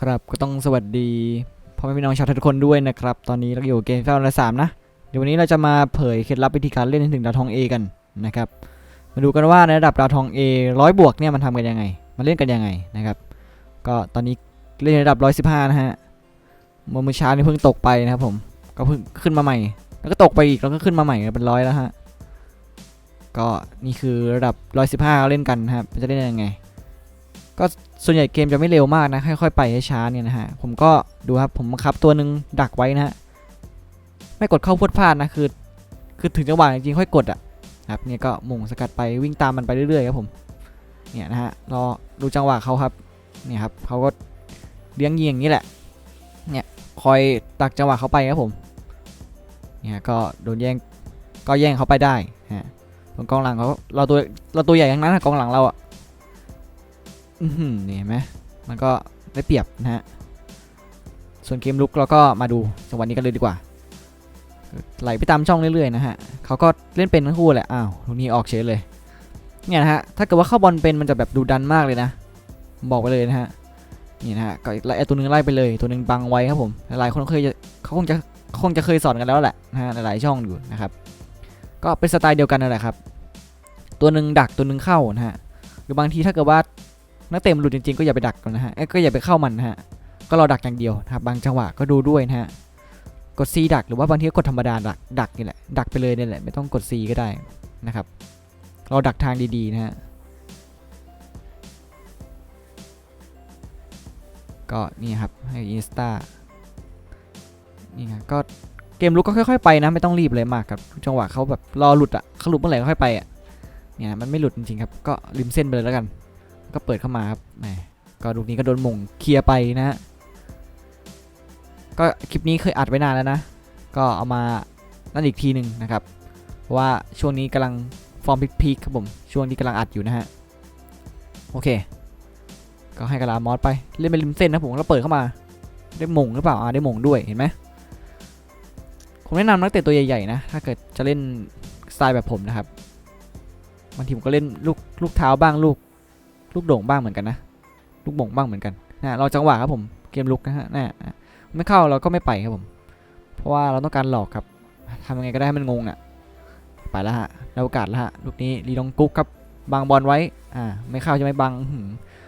ครับก็ต้องสวัสดีพ่อแม่พี่น้องชาวไทยทุกคนด้วยนะครับ ตอนนี้เราอยู่เกมเฝ้าระสามนะ เดี๋ยววันนี้เราจะมาเผยเคล็ดลับวิธีการเล่นถึงดาวทอง A กันนะครับ มาดูกันว่าในระดับดาวทอง A ร้อยบวกเนี่ยมันทำกันยังไง มันเล่นกันยังไงนะครับ ก็ตอนนี้เล่นในระดับ115นะฮะมือเมื่อเช้านี่เพิ่งตกไปนะครับผม ก็เพิ่งขึ้นมาใหม่ แล้วก็ตกไปอีกแล้วก็ขึ้นมาใหม่เป็นร้อยแล้วฮะ ก็นี่คือระดับ115เขาเล่นกันนะครับ จะเล่นยังไง ก็ส่วนใหญ่เกมจะไม่เร็วมากนะ ค่อยๆไปช้าเนี่ยนะฮะ ผมก็ดูครับ ผมบังคับตัวหนึ่งดักไว้นะฮะ ไม่กดเข้าพวดพลาดนะ คือ คือถึงจังหวะจริงๆค่อยกดอะครับ เนี่ยก็มุ่งสกัดไปวิ่งตามมันไปเรื่อยๆครับผม เนี่ยนะฮะ รอดูจังหวะเขาครับ เนี่ยครับเขาก็เลี้ยงยิงอย่างนี้แหละ เนี่ยคอยตักจังหวะเขาไปครับผม เนี่ยก็โดนแย่ง ก็แย่งเขาไปได้ฮะส่วกองหลังเขาเราตัวเราตัวใหญ่ทั้งนั้นอะกองหลังเราอะ อือหือนี่เห็นไหมมันก็ได้เปรียบนะฮะ ส่วนเกมลุกเราก็มาดูจังหวะนี้กันเลยดีกว่า ไหลไปตามช่องเรื่อยๆนะฮะเขาก็เล่นเป็นทั้งคู่แหละ อ้าวลูกนี้ออกเฉยเลย เนี่ยนะฮะ ถ้าเกิดว่าเข้าบอลเป็นมันจะแบบดูดันมากเลยนะ บอกไปเลยนะฮะ นี่นะฮะ ก็ไล่ไอ้ตัวหนึงไล่ไปเลย ตัวหนึงบังไว้ครับผม หลายคนเคยจะเขาคงจะคงจะเคยสอนกันแล้วแหละนะฮะ หลายช่องอยู่นะครับ ก็เป็นสไตล์เดียวกันนั่นแหละครับ ตัวหนึ่งดักตัวหนึ่งเข้านะฮะ หรือบางทีถ้าเกิดว่า นักเตะมันหลุดจริงๆก็อย่าไปดักก่อนนะฮะเอ้ก็อย่าไปเข้ามันนะฮะก็รอดักอย่างเดียวนะครับบางจังหวะก็ดูด้วยนะฮะกด C ดักหรือว่าบางทีก็กดธรรมดาดักดักนี่แหละดักไปเลยนี่แหละไม่ต้องกด C ก็ได้นะครับเราดักทางดีๆนะฮะก็นี่ครับให้อินสตานี่ไงก็เกมลุกก็ค่อยๆไปนะไม่ต้องรีบเลยมากครับจังหวะเขาแบบรอหลุดอะเขาหลุดเมื่อไหร่ก็ค่อยไปอะเนี่ยมันไม่หลุดจริงๆครับก็ริมเส้นไปเลยแล้วกัน ก็เปิดเข้ามาครับแหมก็ลูกนี้ก็โดนมงเคลียร์ไปนะฮะก็คลิปนี้เคยอัดไว้นานแล้วนะ ก็เอามานั่นอีกทีหนึ่งนะครับ เพราะว่าช่วงนี้กำลังฟอร์มพีคๆครับผม ช่วงที่กำลังอัดอยู่นะฮะ โอเค ก็ให้กระลามอสไป เล่นเป็นริมเส้นนะผมแล้วเปิดเข้ามา ได้มงหรือเปล่าอ่าได้มงด้วยเห็นไหมผมแนะนำนักเตะตัวใหญ่ๆนะ ถ้าเกิดจะเล่นสไตล์แบบผมนะครับบางทีผมก็เล่นลูกลูกเท้าบ้างลูก ลูกโด่งบ้างเหมือนกันนะ ลูกบ่งบ้างเหมือนกันนะเราจังหวะครับผม เกมลุกนะฮะนะไม่เข้าเราก็ไม่ไปครับผม เพราะว่าเราต้องการหลอกครับทำยังไงก็ได้ให้มันงงน่ะ ไปแล้วฮะได้โอกาสแล้วฮะ ลูกนี้ลีดองกุ๊กครับบางบอลไว้ อ่า ไม่เข้าใช่ไหมบัง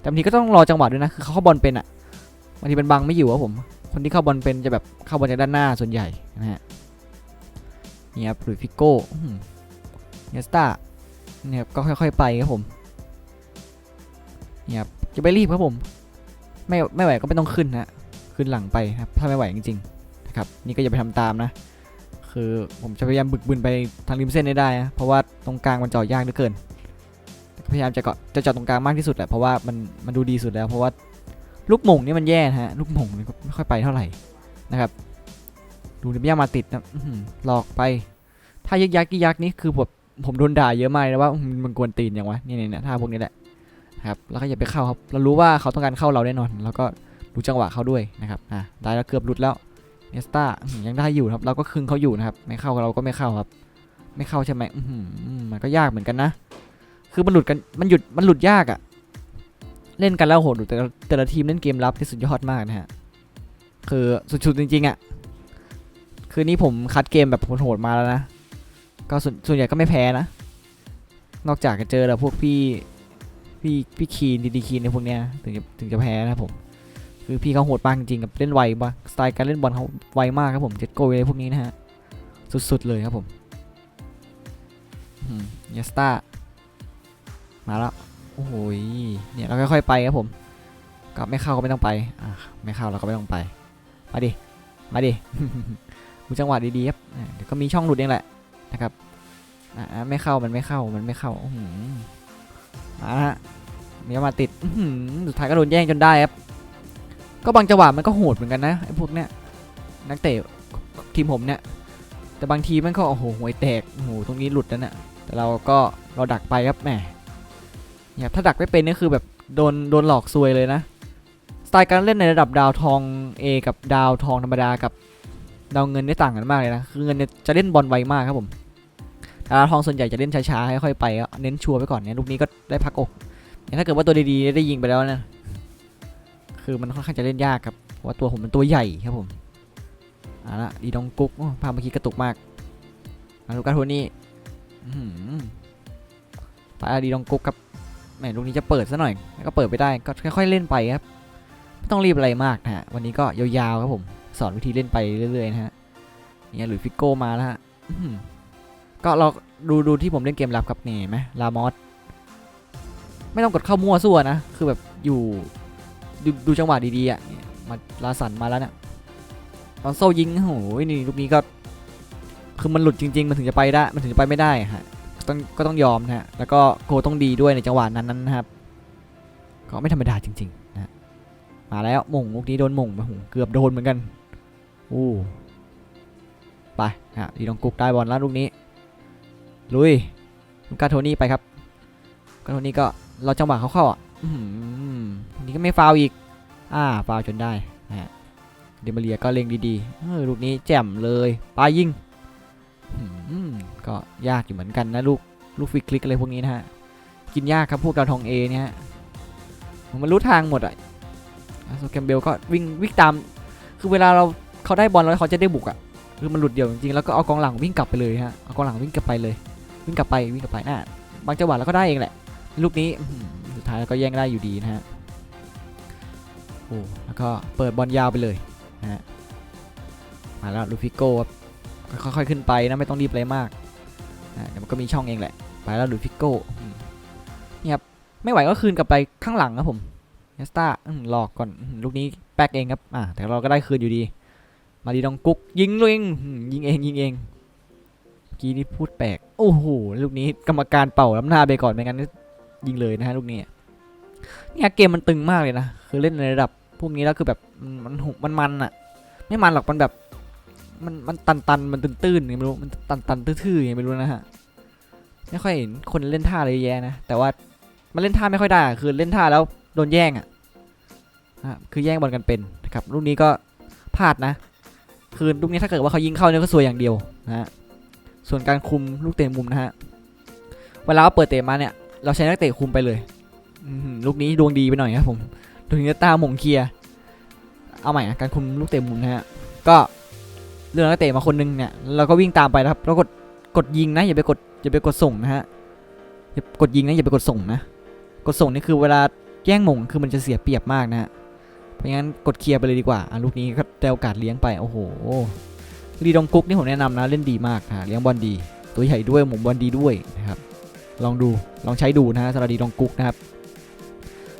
แต่บางทีก็ต้องรอจังหวะด้วยนะ คือเขาเข้าบอลเป็นอะ บางทีเป็นบังไม่อยู่ครับผม คนที่เข้าบอลเป็นจะแบบเข้าบอลจากด้านหน้าส่วนใหญ่นะฮะ นี่ครับหลุยฟิโก้เนสตาเนี่ยครับก็ค่อย ๆ ไปครับผม เนี่ยครับจะไปรีบครับผม ไม่ไม่ไหวก็ไม่ต้องขึ้นนะขึ้นหลังไปครับถ้าไม่ไหวจริงๆนะครับนี่ก็อย่าไปทำตามนะ คือผมจะพยายามบึกบึนไปทางริมเส้นให้ได้นะเพราะว่าตรงกลางมันจาะยากเหลือเกินพยายามจะเกาะจะเจาะตรงกลางมากที่สุดแหละเพราะว่ามันมันดูดีสุดแล้ว เพราะว่าลูกหม่งนี่มันแย่นะฮะลูกหม่งนี่ก็ไม่ค่อยไปเท่าไหร่นะครับดูนี่ไม่ยามาติดนะหลอกไป ถ้ายักยักยักนี่คือแบบผมโดนด่าเยอะมากเลยว่ามันกวนตีนอย่างวะนี่นี่เนี่ยท่าพวกนี้แหละ ครับแล้วก็อย่าไปเข้าครับเรารู้ว่าเขาต้องการเข้าเราแน่นอน แล้วก็ดูจังหวะเขาด้วยนะครับอะได้แล้วเกือบหลุดแล้วเนสตายังได้อยู่ครับ เราก็คึงเขาอยู่นะครับ ไม่เข้าเราก็ไม่เข้าครับ ไม่เข้าใช่ไหมหือมันก็ยากเหมือนกันนะ คือมันหลุดกันมันหยุดมันหลุดยากอะ่ะ เล่นกันแล้วโหดแต่แต่ละทีมเล่นเกมรับที่สุดยอดมากนะฮะคือสุดๆจริงๆอะ่ะคือนี่ผมคัดเกมแบบโหดมาแล้วนะ ก็ส่วนส่วนใหญ่ก็ไม่แพ้นะ นอกจากจะเจอแล้วพวกพี่ พี่พี่คีนดีดีคีนในพวกเนี้ยถึงจะถึงจะแพ้นะครับผม คือพี่เขาโหดมากจริงๆกับเล่นไวมากสไตล์การเล่นบอลเขาไวมากครับผมเจ็ดโกลเลยพวกนี้นะฮะสุดๆเลยครับผมเยสตามาแล้วโอ้โหยเนี่ยเราค่อยๆไปครับผมก็ไม่เข้าก็ไม่ต้องไปอะไม่เข้าเราก็ไม่ต้องไปมาดิมาดิดูจังหวะดีๆครับเดี๋ยวก็มีช่องหลุดเองแหละนะครับอ่าไม่เข้ามันไม่เข้ามันไม่เข้าอื้อหือ มาฮะเดี๋ยมาติดสุดท้ายก็โดนแย่งจนได้ครับ ก็บางจังหวะมันก็โหดเหมือนกันนะไอ้พวกเนี้ยนักเตะทีมผมเนี่ย แต่บางทีมันก็โอ้โหห่วยแตกโอ้โหตรงนี้หลุดแล้วเนี่ยแต่เราก็เราดักไปครับแหมเนี่ยถ้าดักไม่เป็นนี่คือแบบโดนโดนหลอกซวยเลยนะสไตล์การเล่นในระดับดาวทอง A กับดาวทองธรรมดากับดาวเงินได้ต่างกันมากเลยนะคือเงินเนี่ยจะเล่นบอลไวมากครับผม แต่ดาทองส่วนใหญ่จะเล่นช้าๆค่อยๆไปเน้นชัวร์ไปก่อนเนี่ยลูกนี้ก็ได้พักอกอย่างถ้าเกิดว่าตัวดีๆได้ยิงไปแล้วนะคือมันค่อนข้างจะเล่นยากครับเพราะว่าตัวผมมันตัวใหญ่ครับผมเอาละดีดองกุ๊กโอ้ภาพเมื่อกี้กระตุกมากมาลูกาโทนี่ไปอะดีดองกุ๊กครับแหมลูกนี้จะเปิดซะหน่อยแล้วก็เปิดไปได้ก็ค่อยๆเล่นไปครับไม่ต้องรีบอะไรมากนะฮะวันนี้ก็ยาวๆครับผม สอนวิธีเล่นไปเรื่อยๆนะฮะเนี่ยหรือฟิโก้มาแล้วฮะ ก็เราดูดูที่ผมเล่นเกมรับครับนี่เห็นไหมลามอสไม่ต้องกดเข้ามั่วซั่วนะ คือแบบอยู่ดูดูจังหวะดีๆอะมาลาสันมาแล้วเนี่ยตอนโซยิงโอ้โหนี่ลูกนี้ก็ คือมันหลุดจริง ๆ มันถึงจะไปได้มันถึงจะไปไม่ได้ฮะต้องก็ต้องยอมนะฮะแล้วก็โกต้องดีด้วยในจังหวะนั้นๆนะครับ ก็ไม่ธรรมดาจริงๆนะมาแล้วม่งลูกนี้โดนม่งไปหูเกือบโดนเหมือนกันอู้ไปฮะดีดองกุกได้บอลแล้วลูกนี้ ลุยลูกกาโทนี่ไปครับกาโทนี่ก็เราจังหวะเขาเข้าอะอื้อหือลูกนี้ก็ไม่ฟาวล์อีก อ่าฟาวล์จนได้นะฮะเดมาเรียก็เล็งดีๆเออลูกนี้แจ่มเลยปลายิงอืมก็ยากอยู่เหมือนกันนะลูกลูกฟิกคลิกอะไรพวกนี้นะฮะกินยากครับพวกดาวทองเอเนี่ยฮะมันรู้ทางหมดอะโซแกมเบลก็วิ่งวิ่งตาม คือเวลาเราเขาได้บอลแล้วเขาจะได้บุกอะคือมันหลุดเดี่ยวจริงๆแล้วก็เอากองหลังวิ่งกลับไปเลยฮะเอากองหลังวิ่งกลับไปเลย วิ่งกลับไปวิ่งกลับไปน่ะบางจังหวะเราก็ได้เองแหละลูกนี้สุดท้ายแล้วก็แย่งได้อยู่ดีนะฮะโอ้แล้วก็เปิดบอลยาวไปเลยนะฮะมาแล้วลูฟิโก้ครับค่อยๆขึ้นไปนะไม่ต้องรีบอะไรมากอะเดี๋ยวมันก็มีช่องเองแหละไปแล้วลูฟิโก้นี่ครับไม่ไหวก็คืนกลับไปข้างหลังครับผมเนสตาหลอกก่อนลูกนี้แป๊กเองครับอ่าแต่เราก็ได้คืนอยู่ดี มาดีดองกุ๊กยิงเลยยิงเองยิงเอง กี้นี่พูดแปลก โอ้โห ลูกนี้กรรมการเป่าล้ำหน้าไปก่อนไม่งั้นนี่ยิงเลยนะฮะลูกนี้ เนี่ยเกมมันตึงมากเลยนะ คือเล่นในระดับพวกนี้แล้วคือแบบมันหุบมันมันอะไม่มันหรอกมันแบบ มันมันตันตันมันตื้นตื้นไงไม่รู้ มันตันตันทื่อๆไงไม่รู้นะฮะ ไม่ค่อยเห็นคนเล่นท่าอะไรเยแย่นะ แต่ว่ามันเล่นท่าไม่ค่อยได้คือเล่นท่าแล้วโดนแย่งอะ่ะคือแย่งบอลกันเป็นนะครับ ลูกนี้ก็พลาดนะ คือลูกนี้ถ้าเกิดว่าเขายิงเข้าเนี่ยก็สวยอย่างเดียวนะฮะ ส่วนการคุมลูกเตะมุมนะฮะ เวลาเราเปิดเตะมาเนี่ย เราใช้นักเตะคุมไปเลยลูกนี้ดวงดีไปหน่อยครับผมถึงจะตาหม่งเคลีย เอาใหม่นะการคุมลูกเตะมุมนะฮะ ก็เรื่องนักเตะมาคนนึงเนี่ย เราก็วิ่งตามไปนะครับ แล้วกด กดยิงนะอย่าไปกดอย่าไปกดส่งนะฮะอย่ากดยิงนะอย่าไปกดส่งนะ กดส่งนี่คือเวลาแย่งหม่งคือมันจะเสียเปรียบมากนะฮะ เพราะงั้นกดเคลียร์ไปเลยดีกว่าอะลูกนี้ก็ได้โอกาสเลี้ยงไป โอ้โห ดีดองกุ๊กนี่ผมแนะนำนะเล่นดีมากนะเลี้ยงบอลดี ตัวใหญ่ด้วยหม่งบอลดีด้วยนะครับลองดูลองใช้ดูนะฮะสำหรับดีดองกุ๊กนะครับ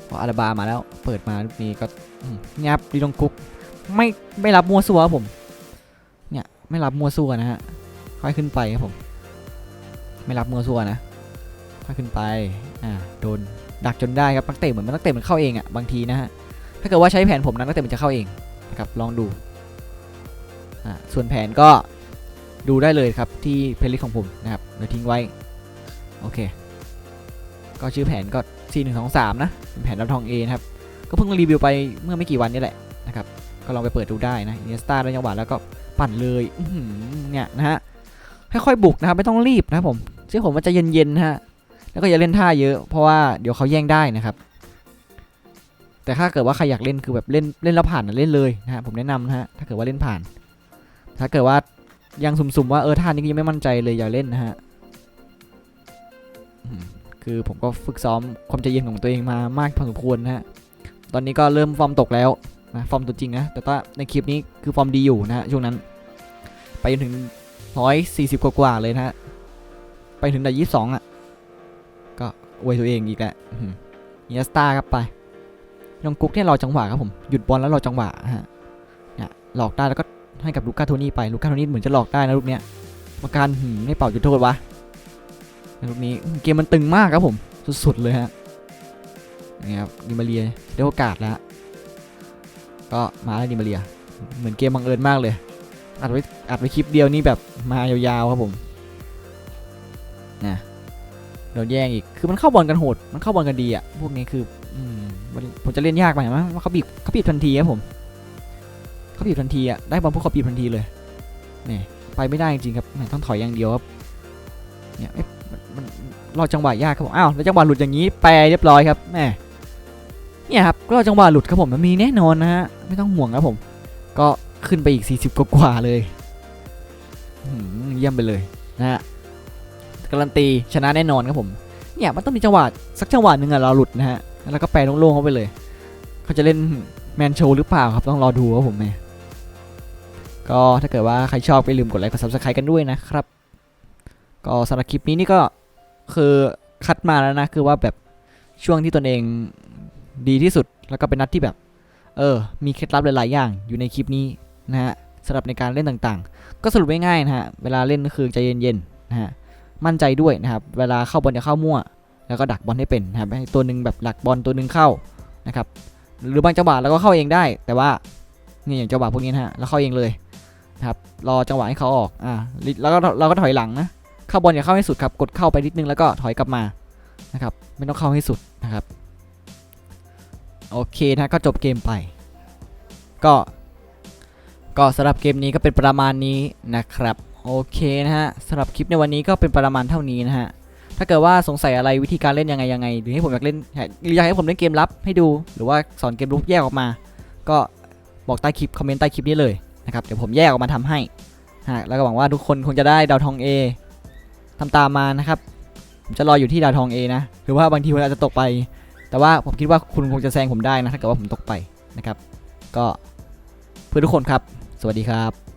พออาราบามาแล้วเปิดมาลูกนี้ก็งับดีดองกุ๊กไม่ไม่รับมัวซัวผมเนี่ยไม่รับมัวซัวนะฮะค่อยขึ้นไปครับผมไม่รับมัวซัวนะค่อยขึ้นไปอ่าโดนดักจนได้ครับนักเตะเหมือนมันนักเตะมันเข้าเองอะ่ะบางทีนะฮะถ้าเกิดว่าใช้แผนผมนะนักเตะมันจะเข้าเองนะครับลองดู ส่วนแผนก็ดูได้เลยครับที่เพลย์ลิสต์ของผมนะครับเดี๋ยวทิ้งไว้ โอเค ก็ชื่อแผนก็4 1 2 3 นะเป็นแผนดาวทอง A นะครับ ก็เพิ่งรีวิวไปเมื่อไม่กี่วันนี้แหละนะครับ ก็ลองไปเปิดดูได้นะอินสตาได้จังหวะแล้วก็ปั่นเลยเนี่ยนะฮะค่อยๆบุกนะครับไม่ต้องรีบนะครับผมเชื่อผมมันจะเย็นๆนะฮะแล้วก็อย่าเล่นท่าเยอะ เพราะว่าเดี๋ยวเขาแย่งได้นะครับ แต่ถ้าเกิดว่าใครอยากเล่นคือแบบเล่นเล่นแล้วผ่านเล่นเลยนะฮะผมแนะนำนะฮะถ้าเกิดว่าเล่นผ่าน ถ้าเกิดว่ายังสุ่มๆว่าเออท่านี้ยังไม่มั่นใจเลยอย่าเล่นนะฮะอืมคือผมก็ฝึกซ้อมความใจเย็นของตัวเองมามากพอสมควรนะฮะ ตอนนี้ก็เริ่มฟอร์มตกแล้วนะฟอร์มตัวจริงนะ แต่ว่าในคลิปนี้คือฟอร์มดีอยู่นะฮะช่วงนั้น ไปจนถึงร้อยสี่สิบกว่าๆเลยนะฮะ ไปถึงแต่ยี่สิบสองอะ ก็อวยตัวเองอีกแหละเนียสตาครับไปยองกุ๊กเนี่ยรอจังหวะครับผม หยุดบอลแล้วรอจังหวะฮะเนี่ยหลอกได้แล้วก็ ให้กับลูก้าโทนี่ไปลูก้าโทนี่เหมือนจะหลอกได้นะลูกเนี้ยกรรมการหืมไม่เป่าจุดโทษวะลูกนี้เกมมันตึงมากครับผมสุดๆเลยฮะนี่ครับดิมาเรียได้โอกาสแล้วก็มาแล้วดิมาเรีย เหมือนเกมบังเอิญมากเลยอัดไว้อัดไว้คลิปเดียวนี่แบบมายาวๆครับผมนะโดนแย่งอีกคือมันเข้าบอลกันโหด มันเข้าบอลกันดีอะพวกนี้คืออืมผมจะเล่นยากไปไหมว่าเขาบีบเขาบีบทันทีครับผม เขาบีบทันทีอะได้บอลพวกเขาบีบทันทีเลยนี่ไปไม่ได้จริงครับแม่ต้องถอยอย่างเดียวครับเนี่ยเอ๊ะมันรอจังหวะยากครับผมอ้าวแล้วจังหวะหลุดอย่างนี้แปรเรียบร้อยครับแหมเนี่ยครับก็จังหวะหลุดครับผมมันมีแน่นอนนะฮะไม่ต้องห่วงครับผม ก็ขึ้นไปอีก 40 กว่าเลยหือเยี่ยมไปเลยนะฮะการันตีชนะแน่นอนครับผม เนี่ยมันต้องมีจังหวะสักจังหวะหนึ่งอะเราหลุดนะฮะแล้วก็แปลโล่งๆเข้าไปเลย เขาจะเล่นแมนโชหรือเปล่าครับต้องรอดูครับผมแม่ ก็ถ้าเกิดว่าใครชอบก็ลืมกดไลค์กด subscribe กันด้วยนะครับ ก็สำหรับคลิปนี้นี่ก็คือคัดมาแล้วนะ คือว่าแบบช่วงที่ตนเองดีที่สุดแล้วก็เป็นนัดที่แบบ เออ มีเคล็ดลับหลายๆอย่างอยู่ในคลิปนี้นะฮะสำหรับในการเล่นต่างๆ ก็สรุปง่ายๆนะฮะ เวลาเล่นก็คือใจเย็นๆนะฮะ มั่นใจด้วยนะครับ เวลาเข้าบอลจะเข้ามั่ว แล้วก็ดักบอลให้เป็นนะครับให้ตัวหนึ่งแบบหลักบอลตัวหนึ่งเข้านะครับ หรือบางจังหวะเราก็เข้าเองได้ แต่ว่านี่อย่างจังหวะพวกนี้นะฮะ เราเข้าเองเลย ครับรอจังหวะให้เขาออกอ่าแล้วก็เราก็ถอยหลังนะเข้าบอลอย่าเข้าให้สุดครับกดเข้าไปนิดนึงแล้วก็ถอยกลับมานะครับไม่ต้องเข้าให้สุดนะครับโอเคนะก็จบเกมไป ก็ก็สำหรับเกมนี้ก็เป็นประมาณนี้นะครับโอเคนะฮะสำหรับคลิปในวันนี้ก็เป็นประมาณเท่านี้นะฮะถ้าเกิดว่าสงสัยอะไรวิธีการเล่นยังไงยังไงหรือให้ผมอยากเล่นหรืออยากให้ผมเล่นเกมลับให้ดู หรือว่าสอนเกมลุกแยกออกมา ก็บอกใต้คลิปคอมเมนต์ใต้คลิปนี้เลย นะครับเดี๋ยวผมแยกออกมาทำให้นะแล้วก็หวังว่าทุกคนคงจะได้ดาวทอง A ทำตามมานะครับ ผมจะรออยู่ที่ดาวทอง A นะหรือว่าบางทีคุณอาจจะตกไป แต่ว่าผมคิดว่าคุณคงจะแซงผมได้นะถ้าเกิดว่าผมตกไปนะครับ ก็เพื่อทุกคนครับ สวัสดีครับ